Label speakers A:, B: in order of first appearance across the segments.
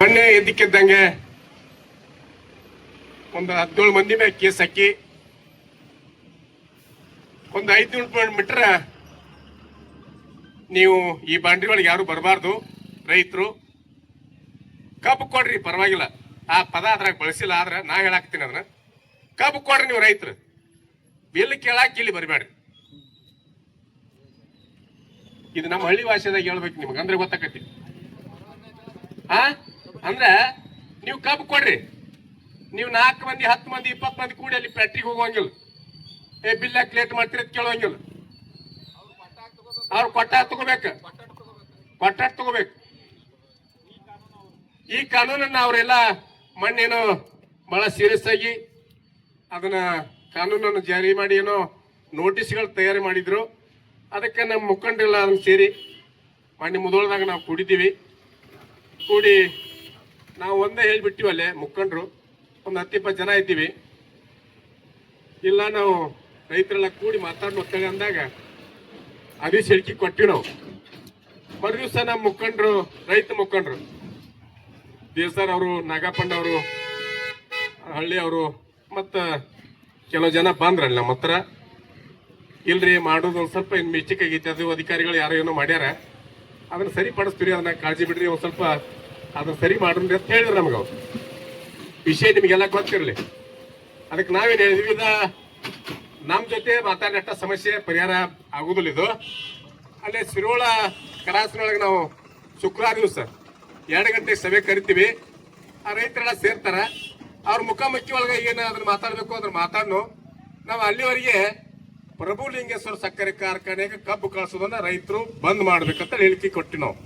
A: ಮೊನ್ನೆ ಎದ್ದಕ್ಕಿದ್ದಂಗೆ ಒಂದು ಹದಿನೇಳು ಮಂದಿ ಮೇಲೆ ಕೇಸ್ ಹಾಕಿ, ಒಂದು ಐದು ಮೀಟ್ರ ನೀವು ಈ ಬಾಂಡ್ರಿಗಳಿಗೆ ಯಾರು ಬರಬಾರ್ದು, ರೈತರು. ಕಬ್ಬು ಕೊಡ್ರಿ, ಪರವಾಗಿಲ್ಲ. ಆ ಪದ ಅದ್ರಾಗ ಬಳಸಿಲ್ಲ, ಆದ್ರೆ ನಾ ಹೇಳಾಕ್ತೀನಿ ಅದನ್ನ. ಕಬ್ಬು ಕೊಡ್ರಿ ನೀವು ರೈತರು. ಎಲ್ಲಿ ಕೇಳಾಕ ಇಲ್ಲಿ ಬರಬೇಡ್ರಿ. ಇದು ನಮ್ಮ ಹಳ್ಳಿ ಭಾಷೆದಾಗ ಹೇಳ್ಬೇಕು ನಿಮ್ಗೆ, ಅಂದ್ರೆ ಗೊತ್ತಾಕತಿ ಆ? ಅಂದ್ರೆ ನೀವು ಕಬ್ಬು ಕೊಡ್ರಿ. ನೀವು ನಾಲ್ಕು ಮಂದಿ, ಹತ್ತು ಮಂದಿ, ಇಪ್ಪತ್ತು ಮಂದಿ ಕೂಡಿ ಅಲ್ಲಿ ಫ್ಯಾಕ್ಟ್ರಿಗೆ ಹೋಗುವಂಗಿಲ್ಲ. ಏ ಬಿಲ್ ಯಾಕೆ ಲೇಟ್ ಮಾಡ್ತೀರಿ ಅಂತ ಕೇಳುವಂಗಿಲ್ಲ. ಅವ್ರು ಕೊಟ್ಟ ತಗೋಬೇಕು. ಕೊಟ್ಟಾಟ ತಗೋಬೇಕು. ಈ ಕಾನೂನನ್ನ ಅವರೆಲ್ಲ ಮಣ್ಣೇನೋ ಬಹಳ ಸೀರಿಯಸ್ ಆಗಿ ಅದನ್ನ ಕಾನೂನನ್ನು ಜಾರಿ ಮಾಡಿ ಏನೋ ನೋಟಿಸ್ಗಳು ತಯಾರಿ ಮಾಡಿದ್ರು. ಅದಕ್ಕೆ ನಮ್ಮ ಮುಖಂಡರೆಲ್ಲ ಅದನ್ನ ಸೇರಿ ಮಣ್ಣಿ ಮುದೋಳದಾಗ ನಾವು ಕೂಡಿದ್ದೀವಿ. ಕೂಡಿ ನಾವು ಒಂದೇ ಹೇಳ್ಬಿಟ್ಟಿವಲ್ಲೇ ಮುಖಂಡರು, ಒಂದು ಹತ್ತು ಇಪ್ಪತ್ತು ಜನ ಇದ್ದೀವಿ. ಇಲ್ಲ, ನಾವು ರೈತರೆಲ್ಲ ಕೂಡಿ ಮಾತಾಡಿ ಹೋಗ್ತೇವೆ ಅಂದಾಗ ಅದೇ ಹೇಳಿಕೆ ಕೊಟ್ಟಿವಿ ನಾವು. ಮರುದಿವ್ಸ ನಮ್ಮ ಮುಖಂಡರು, ರೈತ ಮುಖಂಡರು ದೇವಸ್ಥಾನ ಅವರು ನಾಗಪಂಡ ಅವರು, ಹಳ್ಳಿ ಅವರು, ಮತ್ತು ಕೆಲವು ಜನ ಬಂದ್ರಲ್ಲ ನಮ್ಮ ಹತ್ರ. ಇಲ್ರಿ, ಮಾಡೋದು ಒಂದು ಸ್ವಲ್ಪ ಇನ್ನು ಮೆಚ್ಚಿಕೆ ಅದು ಅಧಿಕಾರಿಗಳು ಯಾರೋ ಏನೋ ಮಾಡ್ಯಾರ. ಅದನ್ನ ಸರಿಪಡಿಸ್ತೀರಿ ಅದನ್ನ ಕಾಳಜಿ ಬಿಡ್ರಿ, ಒಂದು ಸ್ವಲ್ಪ ಅದನ್ನ ಸರಿ ಮಾಡ್ರಿ ಅಂತ ಹೇಳಿದ್ರು ನಮ್ಗೆ ಅವ್ರು. ವಿಷಯ ನಿಮಗೆಲ್ಲ ಗೊತ್ತಿರಲಿ. ಅದಕ್ಕೆ ನಾವೇನು ಹೇಳಿದ್ವಿ, ಇದ ನಮ್ಮ ಜೊತೆ ಮಾತಾಡಿಟ್ಟ ಸಮಸ್ಯೆ ಪರಿಹಾರ ಆಗುದಿಲ್ಲ ಇದು. ಅಲ್ಲೇ ಸಿರೋಳ ಕರಾಸಿನೊಳಗೆ ನಾವು ಶುಕ್ರವಾರ ದಿವಸ ಎರಡು ಗಂಟೆಗೆ ಸಭೆ ಕರಿತೀವಿ. ಆ ರೈತರೆಲ್ಲ ಸೇರ್ತಾರೆ. ಅವ್ರ ಮುಖಾಮುಖಿ ಒಳಗೆ ಏನು ಅದನ್ನ ಮಾತಾಡಬೇಕು ಅದ್ರ ಮಾತಾಡ್ನು. ನಾವು ಅಲ್ಲಿವರೆಗೆ ಪ್ರಭು ಲಿಂಗೇಶ್ವರ ಸಕ್ಕರೆ ಕಾರ್ಖಾನೆಗೆ ಕಬ್ಬು ಕಳಿಸೋದನ್ನ ರೈತರು ಬಂದ್ ಮಾಡ್ಬೇಕಂತ ಹೇಳಿಕೆ ಕೊಟ್ಟಿ ನಾವು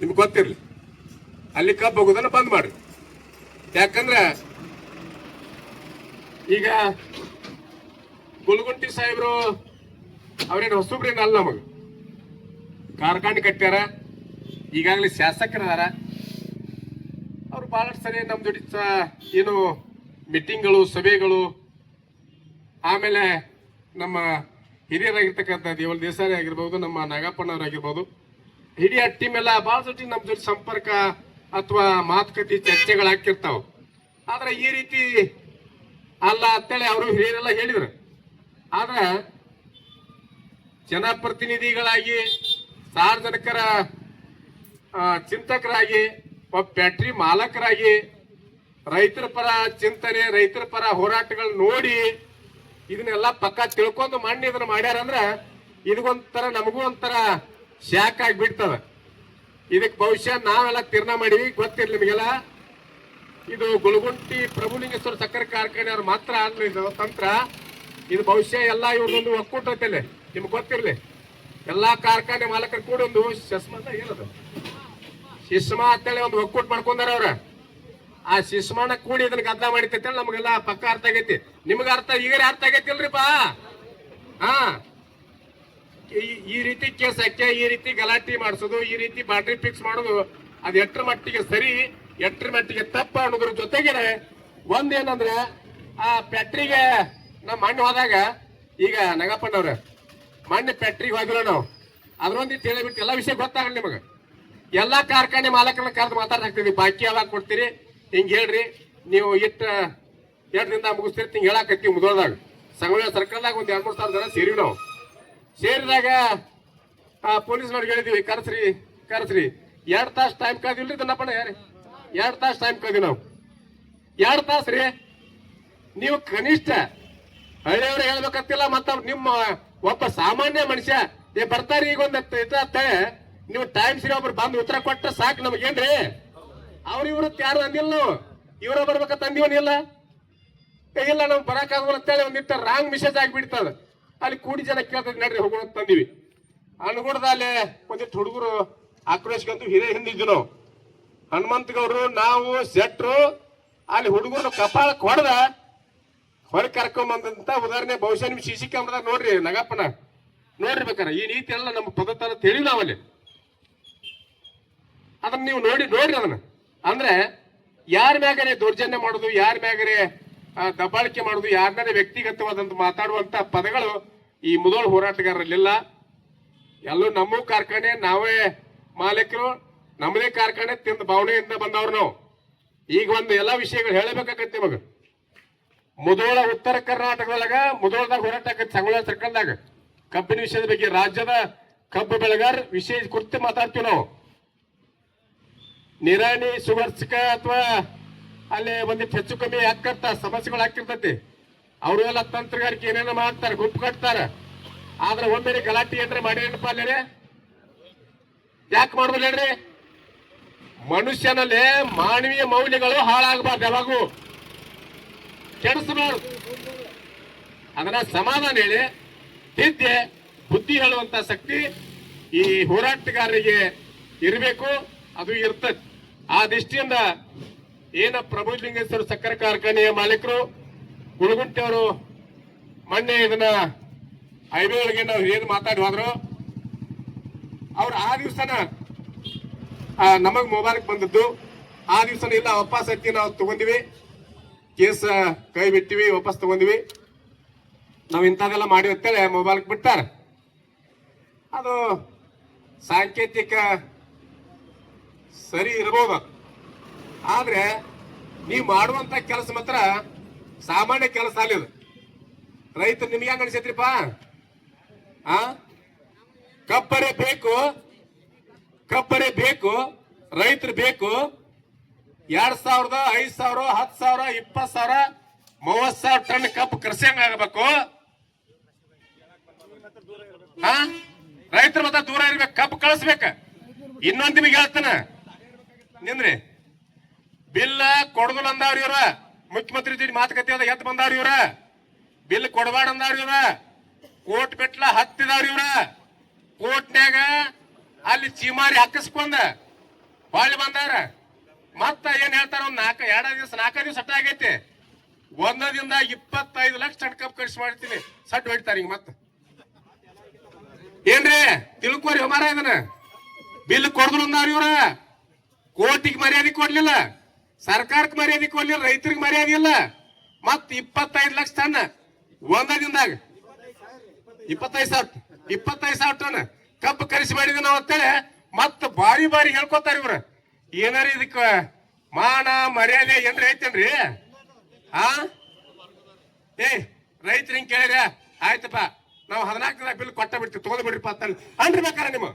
A: ನಿಮ್ಗೆ ಗೊತ್ತಿರ್ಲಿ. ಅಲ್ಲಿ ಕಬ್ಬು ಹೋಗೋದನ್ನ ಬಂದ್ ಮಾಡ್ರಿ. ಯಾಕಂದ್ರೆ ಈಗ ಗುಲ್ಗುಂಟಿ ಸಾಹೇಬ್ರು ಅವ್ರೇನು ಹೊಸಬ್ರೇನು ಅಲ್ಲ ನಮಗೆ. ಕಾರ್ಖಾನೆ ಕಟ್ಟ್ಯಾರ, ಈಗಾಗಲೇ ಶಾಸಕರದಾರ ಅವ್ರು ಭಾಳಷ್ಟು ಸರಿ ನಮ್ಮ ಜೊತೆ ಏನು ಮೀಟಿಂಗ್ಗಳು, ಸಭೆಗಳು, ಆಮೇಲೆ ನಮ್ಮ ಹಿರಿಯರಾಗಿರ್ತಕ್ಕಂಥ ದೇವಲ್ ದೇಸಾಯಿ ಆಗಿರ್ಬೋದು, ನಮ್ಮ ನಾಗಪ್ಪನವರಾಗಿರ್ಬೋದು ಹಿರಿಯ ಟೀಮ್ ಎಲ್ಲ ಭಾಳ ಜೊತೆ ನಮ್ಮ ಜೊತೆ ಸಂಪರ್ಕ ಅಥವಾ ಮಾತುಕತೆ ಚರ್ಚೆಗಳು ಆದ್ರೆ ಈ ರೀತಿ ಅಲ್ಲ ಅಂತೇಳಿ ಅವರು ಹಿರಿಯರೆಲ್ಲ ಹೇಳಿದ್ರು. ಆದ್ರೆ ಜನಪ್ರತಿನಿಧಿಗಳಾಗಿ, ಸಾರ್ವಜನಿಕರ ಚಿಂತಕರಾಗಿ, ಒಬ್ಬ ಫ್ಯಾಕ್ಟ್ರಿ ಮಾಲಕರಾಗಿ, ರೈತರ ಪರ ಚಿಂತನೆ, ರೈತರ ಪರ ಹೋರಾಟಗಳು ನೋಡಿ ಇದನ್ನೆಲ್ಲ ಪಕ್ಕ ತಿಳ್ಕೊಂಡು ಮಣ್ಣು ಇದನ್ನ ಮಾಡ್ಯಾರಂದ್ರ ಇದಕ್ಕೊಂಥರ ನಮಗೂ ಒಂಥರ ಶಾಕ್ ಆಗಿಬಿಡ್ತದ. ಇದಕ್ಕೆ ಭವಿಷ್ಯ ನಾವೆಲ್ಲ ತೀರ್ಣ ಮಾಡಿವಿ, ಗೊತ್ತಿರ್ಲಿ ನಿಮಗೆಲ್ಲ. ಇದು ಗುಳಗುಂಟಿ ಪ್ರಭುಲಿಂಗೇಶ್ವರ ಸಕ್ಕರೆ ಕಾರ್ಖಾನೆಯವ್ರು ಮಾತ್ರ ಆದ್ರೆ ಇದು ತಂತ್ರ. ಇದು ಭವಿಷ್ಯ ಎಲ್ಲ ಇವ್ರದೊಂದು ಒಕ್ಕೂಟ ಐತಲ್ಲಿ ನಿಮ್ಗೆ ಗೊತ್ತಿರಲಿ. ಎಲ್ಲಾ ಕಾರ್ಖಾನೆ ಮಾಲಕರು ಕೂಡ ಒಂದು ಶಸ್ಮ ಏನದು ಶಿಸ್ಮ ಅಂತೇಳಿ ಒಂದು ಒಕ್ಕೂಟ ಮಾಡ್ಕೊಂಡಾರ ಅವ್ರ. ಆ ಶಿಸ್ಮನ ಕೂಡಿ ಇದನ್ನ ಗದ್ದ ಮಾಡಿತೈತೆ ನಮಗೆಲ್ಲ ಪಕ್ಕ ಅರ್ಥ ಆಗೈತಿ. ನಿಮ್ಗೆ ಅರ್ಥ ಈಗ ಅರ್ಥ ಆಗೈತಿಲ್ರಿಪಾ ಹಾ. ಈ- ರೀತಿ ಕೇಸ್ ಹಾಕಿ, ಈ ರೀತಿ ಗಲಾಟೆ ಮಾಡಿಸೋದು, ಈ ರೀತಿ ಬಾಟ್ರಿ ಫಿಕ್ಸ್ ಮಾಡೋದು, ಅದು ಎಟ್ರ ಮಟ್ಟಿಗೆ ಸರಿ ಎಟ್ರ ಮಟ್ಟಿಗೆ ತಪ್ಪ ಅನ್ನೋದ್ರ ಜೊತೆಗೆ ಒಂದೇನಂದ್ರೆ, ಆ ಫ್ಯಾಕ್ಟ್ರಿಗೆ ನಮ್ಮ ಮಣ್ಣು ಹೋದಾಗ, ಈಗ ನಗಪ್ಪಣ್ಣವ್ರ ಮಣ್ಣು ಫ್ಯಾಕ್ಟ್ರಿಗೆ ಹೋಗಿಲ್ಲ ನಾವು. ಅದ್ರೊಂದಿಟ್ಟು ಹೇಳಿಬಿಟ್ಟು ಎಲ್ಲ ವಿಷಯ ಗೊತ್ತಾಗಲ್ಲ ನಿಮಗೆ. ಎಲ್ಲಾ ಕಾರ್ಖಾನೆ ಮಾಲಕರನ್ನ ಕರೆದು ಮಾತಾಡ್ತಿದ್ವಿ ಬಾಕಿ ಯಾವಾಗ ಕೊಡ್ತೀರಿ? ಹಿಂಗೆ ಹೇಳ್ರಿ. ನೀವು ಇಟ್ಟ ಎರಡರಿಂದ ಮುಗಿಸ್ತೀರಿ ಹಿಂಗೆ ಹೇಳಾಕತ್ತೀವಿ ಮುದೋಳದಾಗ ಸಂಗೊಳ್ಳಿ ಸರ್ಕಲ್ದಾಗ ಒಂದು ಎರಡು ಮೂರು ಸಾವಿರ ಜನ ಸೇರಿವಿ ನಾವು. ಸೇರಿದಾಗ ಆ ಪೊಲೀಸ್ನವ್ರಿಗೆ ಹೇಳಿದ್ವಿ, ಕರೆಸ್ರಿ ಕರೆಸ್ರಿ. ಎರಡು ತಾಸು ಟೈಮ್ ಕಳ್ದಿಲ್ರಿ ದನ್ನಪ್ಪಣ್ಣ ಯಾರಿ? ಎರಡು ತಾಸು ಟೈಮ್ ಕಳ್ದಿ ನಾವು. ಎರಡು ತಾಸು ರೀ. ನೀವು ಕನಿಷ್ಠ ಹಳ್ಳಿಯವ್ರು ಹೇಳ್ಬೇಕಂತಿಲ್ಲ, ಮತ್ತ ನಿಮ್ಮ ಒಬ್ಬ ಸಾಮಾನ್ಯ ಮನುಷ್ಯ, ಏ, ಬರ್ತಾರ ಈಗ ಒಂದ್ ಇದ್ರೆ ನೀವು ಟೈಮ್ ಸರಿ ಒಬ್ರು ಬಂದು ಉತ್ತರ ಕೊಟ್ಟ ಸಾಕು ನಮಗೇನ್ರಿ ಅವ್ರ ಇವ್ರು ಯಾರು ಅಂದಿಲ್ಲ ನಾವು. ಇವ್ರ ಬರ್ಬೇಕಂತ ಅಂದಿವನಿಲ್ಲ. ಇಲ್ಲ ನಾವು ಬರಕಾಗಲ್ಲ ಅಂತೇಳಿ ಒಂದಿಟ್ಟ ರಾಂಗ್ ಮೆಸೇಜ್ ಆಗಿಬಿಡ್ತದ. ಅಲ್ಲಿ ಕೂಡಿ ಜನ ಕೇಳ್ತದ ನಡ್ರಿ ಹೋಗೋಣ ತಂದಿವಿ. ಅನ್ಗುಡ್ದ ಅಲ್ಲಿ ಒಂದಿಷ್ಟು ಹುಡುಗರು ಆಕ್ರೋಶಕ್ಕಂತೂ ಹಿರೇ ಹಿಂದಿದ್ವಿ ನಾವು ಹನುಮಂತ ಗೌರು ನಾವು ಸೆಟ್ರು ಅಲ್ಲಿ ಹುಡುಗರು ಕಪಾಳ ಹೊಡೆದ ಹೊರಗೆ ಕರ್ಕೊಂಬಂದಂತ ಉದಾಹರಣೆ ಬಹುಶಃ ನಿಮ್ ಸಿ ಕ್ಯಾಮ್ರಾದಾಗ ನೋಡ್ರಿ, ನಗಪ್ಪನ. ನೋಡ್ರಿ ಬೇಕಾರೆ, ಈ ನೀತಿ ಎಲ್ಲ ನಮ್ಮ ಪದ್ಧತಿ ಅಂತ ಹೇಳಿ ನಾವಲ್ಲಿ. ಅದನ್ನ ನೀವು ನೋಡಿ, ನೋಡ್ರಿ ಅದನ್ನ. ಅಂದ್ರೆ, ಯಾರ ಮ್ಯಾಗರೆ ದೌರ್ಜನ್ಯ ಮಾಡೋದು, ಯಾರ ಮ್ಯಾಗರೆ ದಬ್ಬಾಳಿಕೆ ಮಾಡೋದು ಯಾರನ್ನೇ ವ್ಯಕ್ತಿಗತವಾದಂತ ಮಾತಾಡುವಂತ ಪದಗಳು ಈ ಮುದೋಳು ಹೋರಾಟಗಾರರಲ್ಲಿಲ್ಲ. ಎಲ್ಲೂ ನಮ್ಮ ಕಾರ್ಖಾನೆ, ನಾವೇ ಮಾಲೀಕರು, ನಮ್ಮದೇ ಕಾರ್ಖಾನೆ ತಿಂದ ಭಾವನೆಯಿಂದ ಬಂದವ್ರು ನಾವು. ಈಗ ಒಂದು ಎಲ್ಲ ವಿಷಯಗಳು ಹೇಳಬೇಕಾಗತ್ತೆ ನಿಮಗ. ಮುದೋಳ ಉತ್ತರ ಕರ್ನಾಟಕದೊಳಗ ಮುದೋಳದಾಗ ಹೋರಾಟ ಆಗತ್ತೆ ಸಂಗೊಳ್ಳ ಸರ್ಕಲ್ದಾಗ. ಕಬ್ಬಿನ ವಿಷಯದ ಬಗ್ಗೆ ರಾಜ್ಯದ ಕಬ್ಬು ಬೆಳೆಗಾರ ವಿಷಯ ಕುರಿತು ಮಾತಾಡ್ತೀವಿ ನಾವು. ನಿರಾಣಿ ಸುವರ್ಸಕ ಅಥವಾ ಅಲ್ಲಿ ಒಂದು ಹೆಚ್ಚು ಕಮ್ಮಿ ಯಾಕರ್ತ ಸಮಸ್ಯೆಗಳು ಆಗ್ತಿರ್ತೈತಿ ಅವರು ಎಲ್ಲ ತಂತ್ರಗಾರಿಕೆ ಏನೇನೋ ಮಾಡ್ತಾರೆ, ಗುಂಪು ಕಟ್ತಾರ. ಆದ್ರೆ ಒಮ್ಮೆ ಗಲಾಟೆ ಮಾಡಿ ಏನಪ್ಪ ಅಲ್ಲೇ ಯಾಕೆ ಮಾಡುದಿಲ್ಲ ಹೇಳ್ರಿ? ಮನುಷ್ಯನಲ್ಲಿ ಮಾನವೀಯ ಮೌಲ್ಯಗಳು ಹಾಳಾಗಬಾರ್ದು ಯಾವಾಗೂ. ಕೆಡಿಸಬಾರ್ದು. ಅದನ್ನ ಸಮಾಧಾನ ಹೇಳಿ ತಿದ್ದೆ ಬುದ್ಧಿ ಹೇಳುವಂತ ಶಕ್ತಿ ಈ ಹೋರಾಟಗಾರರಿಗೆ ಇರಬೇಕು, ಅದು ಇರ್ತದೆ. ಆ ದೃಷ್ಟಿಯಿಂದ ಏನ ಪ್ರಭುಲಿಂಗೇಶ್ವರ ಸಕ್ಕರೆ ಕಾರ್ಖಾನೆಯ ಮಾಲೀಕರು ಗುಳಗುಂಟೆ ಅವರು ಮೊನ್ನೆ ಇದನ್ನ ಹೈವೇ ಒಳಗೆ ನಾವು ಏನ್ ಮಾತಾಡಿ ಹೋದ್ರು, ಅವ್ರು ಆ ದಿವ್ಸನ ನಮಗ್ ಮೊಬೈಲ್ ಬಂದದ್ದು. ಆ ದಿವಸನ ಇಲ್ಲ, ವಾಪಸ್ ಐತಿ ನಾವು ತಗೊಂಡಿವಿ. ಕೇಸ್, ಕೈ ಬಿಟ್ಟಿವಿ, ವಾಪಸ್ ತಗೊಂಡಿವಿ. ನಾವು ಇಂಥದ್ದೆಲ್ಲ ಮಾಡಿ ಅಂತೇಳಿ ಮೊಬೈಲ್ ಬಿಡ್ತಾರೆ ಅದು ಸಾಂಕೇತಿಕ ಸರಿ ಇರ್ಬೋದು. ಆದ್ರೆ ನೀವು ಮಾಡುವಂತ ಕೆಲಸ ಮಾತ್ರ ಸಾಮಾನ್ಯ ಕೆಲಸ ಅಲ್ಲಿದು ರೈತ ನಿಮ್ಗೆ ಹೆಂಗ್ ಅನ್ಸೈತ್ರಿಪ್ಪ? ಆ? ಕಬ್ಬರೆ ಬೇಕು ಕಬ್ಬರೆ ಬೇಕು, ರೈತರು ಬೇಕು, ಎರಡ್ ಸಾವಿರದ, ಐದ್ ಸಾವಿರ, ಹತ್ತು ಸಾವಿರ, ಇಪ್ಪತ್ತು ಸಾವಿರ ಮೂವತ್ ಸಾವಿರ ಟನ್ ಕಬ್ಬು ಕರ್ಸಂಗ್ ಆಗಬೇಕು. ಹಾ? ರೈತರು ಮತ್ತೆ ದೂರ ಇರ್ಬೇಕು, ಕಬ್ಬು ಕಳಿಸ್ಬೇಕ. ಇನ್ನೊಂದ್ ನಿಮಗೆ ಹೇಳ್ತಾನ. ನಿಂದ್ರಿ. ಬಿಲ್ ಕೊಡದಲ್ ಅಂದಾವ್ರಿ ಇವ್ರ. ಮುಖ್ಯಮಂತ್ರಿ ಜೊತೆ ಮಾತುಕತೆ ಅದ, ಎದ್ದು ಬಂದಾವ್ರಿ ಇವ್ರ. ಬಿಲ್ ಕೊಡಬಾಡ ಅಂದಾವ್ರಿ ಇವ್ರ. ಕೋರ್ಟ್ ಬೆಟ್ಲ ಹತ್ತಿದವ್ರ ಇವ್ರ. ಕೋರ್ಟ್ನ್ಯಾಗ ಅಲ್ಲಿ ಚೀಮಾರಿ ಹಾಕಿಸ್ಕೊಂಡ ಹೊಳ್ಳಿ ಬಂದಾರ. ಮತ್ತ ಏನ್ ಹೇಳ್ತಾರ ಒಂದ್ ನಾಲ್ಕ, ಎರಡ ದಿವಸ, ನಾಲ್ಕ ದಿವಸ ಸಟ್ಟ ಆಗೈತಿ. ಒಂದದಿಂದ ಇಪ್ಪತ್ತೈದು ಲಕ್ಷ ಕಪ್ ಖರ್ಚು ಮಾಡ್ತೀನಿ. ಸಟ್ ಹೊಡಿತಾರ ಹಿಂಗ ಮತ್ತ. ಏನ್ರಿ? ತಿಳ್ಕೊರಿ ಹೊಮಾರ ಇದನ್ನ. ಬಿಲ್ ಕೊಡದ್ರು ಅಂದಾವ್ರಿ ಇವ್ರ. ಕೋರ್ಟಿಗೆ ಮರ್ಯಾದೆ ಕೊಡ್ಲಿಲ್ಲ. ಸರ್ಕಾರಕ್ಕೆ ಮರ್ಯಾದೆ ಕೊಡ್ಲಿಲ್ಲ ರೈತರಿಗೆ ಮರ್ಯಾದೆ ಇಲ್ಲ. ಮತ್ ಇಪ್ಪತ್ತೈದು ಲಕ್ಷ ಟನ್ ಒಂದ ದಿನದಾಗ. ಇಪ್ಪತ್ತೈದು ಸಾವಿರ ಇಪ್ಪತ್ತೈದು ಸಾವಿರ ಟನ್ ಕಬ್ಬು ಕರೆಸಿ ಮಾಡಿದ್ವಿ ನಾವು ಅಂತೇಳಿ ಮತ್ತ ಬಾರಿ ಬಾರಿ ಹೇಳ್ಕೊತಾರ ಇವ್ರ. ಏನಾರ ಇದಕ್ಕ ಮಾನ ಮರ್ಯಾದೆ ಏನ್ರಿ ಐತೇನ್ರಿ? ಆ? ಏ, ರೈತರ ಹಿಂಗ್ ಕೇಳಿರ ಆಯ್ತಪ್ಪ, ನಾವು ಹದಿನಾಲ್ಕು ದಿನ ಬಿಲ್ ಕೊಟ್ಟ ಬಿಡ್ತೀವಿ, ತಗೊಂಡ್ ಬಿಡ್ರಿಪ್ಪ ಅಂತ ಅನ್ರಿ ಬೇಕಾರ ನಿಮ್ಮ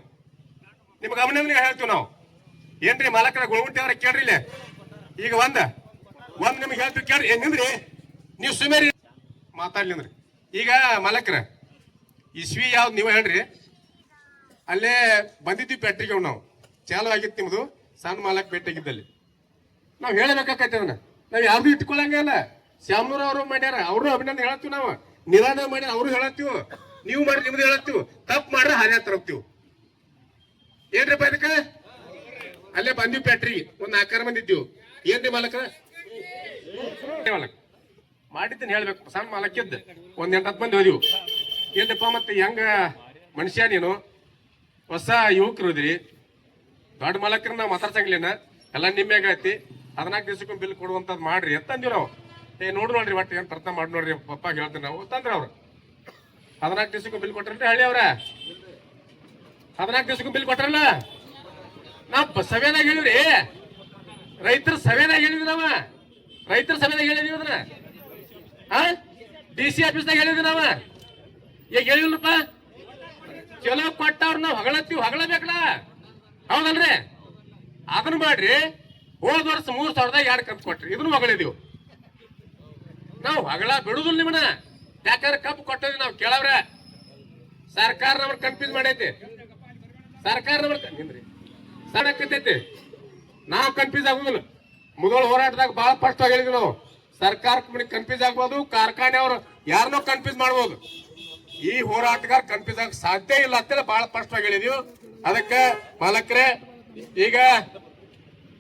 A: ನಿಮ್ಗೆ ಗಮನ ಹೇಳ್ತೀವಿ ನಾವು. ಏನ್ರಿ ಮಾಲಕರ ಗುಳಗುಂಟಿ ಅವ್ರ ಕೇಳ್ರಿ ಇಲ್ಲೇ. ಈಗ ಒಂದ. ಒಂದ್ ನಿಮ್ಗೆ ಹೇಳ್ತೀವಿ ಕೇಳ್ರಿ. ನಿಂದ್ರಿ. ನೀವು ಸುಮೇರಿ ಮಾತಾಡ್ಲಿ ಅಂದ್ರಿ ಈಗ ಮಲಕ್ರ ಇಸ್ವಿ ಯಾವ್ದು ನೀವು ಹೇಳ್ರಿ. ಅಲ್ಲೇ ಬಂದಿದ್ವಿ ಪೆಟ್ರಿಗೆ ನಾವು. ಚಾಲು ಆಗಿತ್ತು ನಿಮ್ದು. ಸಣ್ಣ ಮಾಲಕ್ ಪೆಟ್ಟಿಗಿದ್ದಲ್ಲಿ. ನಾವು ಹೇಳಬೇಕಾಗತ್ತೆ ಅದನ್ನ ನಾವು ಯಾರು ಇಟ್ಕೊಳ್ಳಂಗೆ ಅಲ್ಲ. ಶ್ಯಾಮ್ನೂರ್ ಅವರು ಮಾಡ್ಯಾರ. ಅವರು ಅಭಿನಂದನೆ ಹೇಳತ್ತೀವಿ ನಾವು. ನಿಧಾನ ಮಾಡ್ಯಾರ. ಅವರು ಹೇಳತ್ತೀವಿ. ನೀವು ಮಾಡಿ ನಿಮ್ದು ಹೇಳತ್ತೀವಿ. ತಪ್ಪು ಮಾಡ್ರೆ ಹಾನಿ ತರಪ್ತೀವಿ ಏನ್ರಿಪ್ಪ ಇದಕ್ಕೆ? ಅಲ್ಲೇ ಬಂದಿವಿ ಪೆಟ್ರಿಗೆ. ಒಂದ್ ನಾಲ್ಕಾರು ಮಂದಿ ಇದ್ದೀವಿ. ಏನ್ರಿ ಮಾಲಕ ಮಾಲಕ್ ಮಾಡಿದ್ದೀನಿ ಹೇಳ್ಬೇಕು. ಸಣ್ಣ ಮಾಲಕ್ಕಿದ್ದ ಒಂದ್ ಎಂಟು ಹತ್ತು ಮಂದಿ ಹೋದಿವು. ಏನ್ರಿಪ್ಪ ಮತ್ತೆ ಹೆಂಗ ಮನುಷ್ಯ ನೀನು? ಹೊಸ ಯುವಕರು ಇದ್ರಿ. ದೊಡ್ಡ ಮಾಲಕ್ರ ನಾವು ಮಾತಾಡ್ಸಂಗಿಲ್ಲ ಎಲ್ಲ ನಿಮ್ಮ್ಯಾಗ ಐತಿ. ಹದಿನಾಲ್ಕು ದಿವಸಕ್ಕೊಂದು ಬಿಲ್ ಕೊಡುವಂತದ್ ಮಾಡ್ರಿ. ಅಂತ ಅಂದಿವಿ ನಾವು ಏ ನೋಡ್ರಿ ನೋಡ್ರಿ ಒಟ್ಟು ಏನ್ ಪ್ರಯತ್ನ ಮಾಡಿ ನೋಡ್ರಿ. ಪಪ್ಪ ಹೇಳ್ತೀನಿ ನಾವು. ತಂದ್ರ ಅವ್ರು. ಹದಿನಾಲ್ಕು ದಿವಸಕ್ಕೊಂದು ಬಿಲ್ ಕೊಟ್ರಲ್ರಿ ಹಳ್ಳಿ ಅವ್ರ. ಹದಿನಾಲ್ಕು ದಿವಸಕ್ಕೊಂದು ಬಿಲ್ ಕೊಟ್ರಲ್ಲ? ನಾ ಬಸವೇನಾಗ ಹೇಳಿವ್ರಿ. ರೈತರ ಸಭೆನಾಗ ಹೇಳಿದ್ವಿ ನಾವ. ರೈತರ ಸಭೆನಾಗ ಹೇಳಿದ್ವಿ ಅದನ್ನ ಡಿ ಸಿ ಆಫೀಸ್ನಾಗ ಹೇಳಿದ್ವಿ ನಾವ. ಈಗ ಹೇಳಿಲ್ಲಪ್ಪ ಚಲೋ ಕೊಟ್ಟವ್ರ ನಾವು ಹೊಗಳತ್ತೀವಿ ಹೌದಲ್ರಿ? ಅದನ್ನ ಮಾಡ್ರಿ, ಹೋದ ವರ್ಷ ಮೂರ್ ಸಾವಿರದಾಗ ಎರಡು ಕಪ್ ಕೊಟ್ರಿ, ಇದನ್ನು ಹೊಗಳಿದೀವಿ. ನಾವು ಹೊಗಳ ಬಿಡುದಿಲ್ಲ ನಿಮ್ಮನ್ನ. ಯಾಕಂದ್ರೆ ಕಪ್ ಕೊಟ್ಟಿದ್ವಿ ನಾವು ಕೇಳವ್ರೆ. ಸರ್ಕಾರ ನಮ್ಮನ್ನ ಕನ್ಫ್ಯೂಸ್ ಮಾಡೈತಿ. ಸರ್ಕಾರ ನಮ್ಮನ್ನ ನಿಂದ್ರಿ. ಸಡಕತ್ತೈತಿ ನಾವು ಕನ್ಫ್ಯೂಸ್ ಆಗುದಿಲ್ಲ. ಮೊದಲ ಹೋರಾಟದಾಗ ಬಹಳ ಸ್ಪಷ್ಟವಾಗಿ ಹೇಳಿದ್ವಿ ನಾವು. ಸರ್ಕಾರಕ್ಕೆ ಕನ್ಫ್ಯೂಸ್ ಆಗ್ಬೋದು, ಕಾರ್ಖಾನೆ ಅವರು ಯಾರನ್ನೋ ಕನ್ಫ್ಯೂಸ್ ಮಾಡ್ಬೋದು. ಈ ಹೋರಾಟಗಾರ ಕನ್ಫ್ಯೂಸ್ ಆಗ ಸಾಧ್ಯ ಇಲ್ಲ ಅಂತೇಳಿ ಬಹಳ ಸ್ಪಷ್ಟವಾಗಿ ಹೇಳಿದೀವಿ. ಅದಕ್ಕೆ ಮಾಲಕರೇ ಈಗ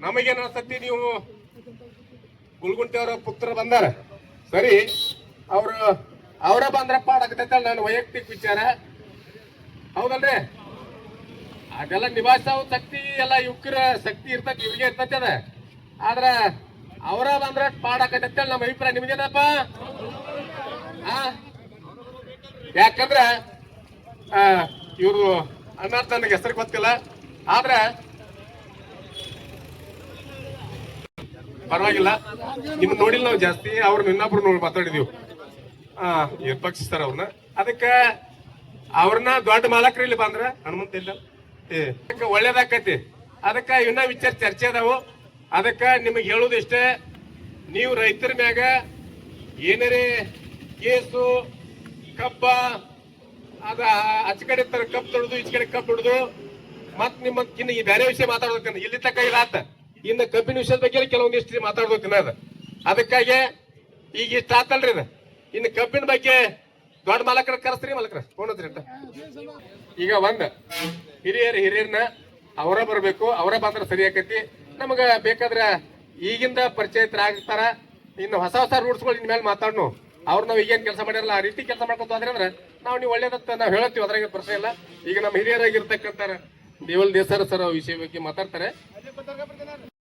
A: ನಮಗೇನು ಅನ್ಸತ್ತಿ ನೀವು ಗುಲ್ಗುಂಟಿ ಅವರ ಪುತ್ರ ಬಂದಾರ. ಸರಿ, ಅವರು, ಅವರ ಬಂದ್ರ ಪಾಡಕತೈತ ನನ್ನ ವೈಯಕ್ತಿಕ ವಿಚಾರ. ಹೌದಲ್ರಿ? ಅದೆಲ್ಲ ನಿಭಾಯಿಸೋ ಶಕ್ತಿ ಎಲ್ಲ ಯುವಕರ ಶಕ್ತಿ ಇರ್ತೈತಿ ಇವ್ರಿಗೆ ಇರ್ತೈತಿ ಅದ. ಆದ್ರ ಅವರ ಬಂದ್ರ ಪಾಡಾಕತ್ತೇಳಿ ನಮ್ಮ ಅಭಿಪ್ರಾಯ. ಆ? ಯಾಕಂದ್ರ ಇವರು ಅಣ್ಣಾರ್ಥ ನನಗೆ ಹೆಸರು ಗೊತ್ತಿಲ್ಲ. ಆದ್ರೆ, ಪರವಾಗಿಲ್ಲ. ನಿಮ್ ನೋಡಿಲ್ಲ ನಾವು ಜಾಸ್ತಿ. ಅವ್ರನ್ನ ಇನ್ನೊಬ್ರು ನೋಡಿ ಮಾತಾಡಿದೀವಿ. ಆ ಪಕ್ಷಿಸ್ತಾರ ಅವ್ರನ್ನ. ಅದಕ್ಕೆ ಅವ್ರನ್ನ ದೊಡ್ಡ ಮಾಲಕರು ಇಲ್ಲಿ ಬಂದ್ರ ಹನುಮಂತ ಇಲ್ಲ. ಒಳ್ಳೇದಾಕತಿ. ಅದಕ್ಕ ಇನ್ನ ವಿಚಾರ ಚರ್ಚೆ ಅದಾವು. ಅದಕ್ಕ ನಿಮಗೆ ಹೇಳುದಿಷ್ಟೇ ನೀವು ರೈತರ ಮ್ಯಾಗ ಏನರೇ ಕೇಸು, ಕಬ್ಬ, ಅದ ಆಚ ಕಡೆ ತರ ಕಬ್ಬ ತೊಳೆದು, ಈಚ ಕಡೆ ಕಬ್ಬು ಹಿಡಿದು ಮತ್ ನಿಮ್ಮ ಇನ್ನು ಈ ಬೇರೆ ವಿಷಯ ಮಾತಾಡೋದಕ್ಕೆ ಇಲ್ಲಿ ತಕ್ಕ ಇಲ್ಲ ಇನ್ನ ಕಬ್ಬಿನ ವಿಷಯದ ಬಗ್ಗೆ ಕೆಲವೊಂದಿಷ್ಟು ಮಾತಾಡೋದಿನ ಅದ ಅದಕ್ಕಾಗಿ ಈಗ ಇಷ್ಟ ಆತಲ್ರಿ ಅದ ಇನ್ನು ಕಬ್ಬಿನ ಬಗ್ಗೆ ದೊಡ್ಡ ಮಾಲಕರ ಕರೆಸ್ರಿ ಮಾಲಕರ. ಫೋನ್ ಅಂತ. ಈಗ ಒಂದ್. ಹಿರಿಯರ್ ಹಿರಿಯರನ್ನ ಅವರ ಬರಬೇಕು, ಅವರ ಬಂದ್ರೆ ಸರಿ ಆಕೈತಿ. ನಮಗ ಬೇಕಾದ್ರೆ ಈಗಿಂದ ಪರಿಚಯಿತರಾಗ್ತಾರ ಇನ್ನು ಹೊಸ ಹೊಸ ರೂಟ್ಸ್ಗಳು ಇನ್ ಮೇಲೆ ಮಾತಾಡ್ನು. ಅವ್ರು ನಾವು ಈಗೇನ್ ಕೆಲಸ ಮಾಡಿರಲ್ಲ, ಆ ರೀತಿ ಕೆಲಸ ಮಾಡ್ಕೊತ ಹೋದ್ರೆ ಅಂದ್ರೆ ನಾವು ನೀವು ಒಳ್ಳೇದಂತ ನಾವು ಹೇಳತ್ತೀವಿ, ಅದ್ರಾಗ ಪ್ರಶ್ನೆ ಇಲ್ಲ. ಈಗ ನಮ್ಮ ಹಿರಿಯರಾಗಿರ್ತಕ್ಕಂಥ ದೇವಲ್ ದೇಸರ ಸರ್ ವಿಷಯ ಬಗ್ಗೆ ಮಾತಾಡ್ತಾರೆ.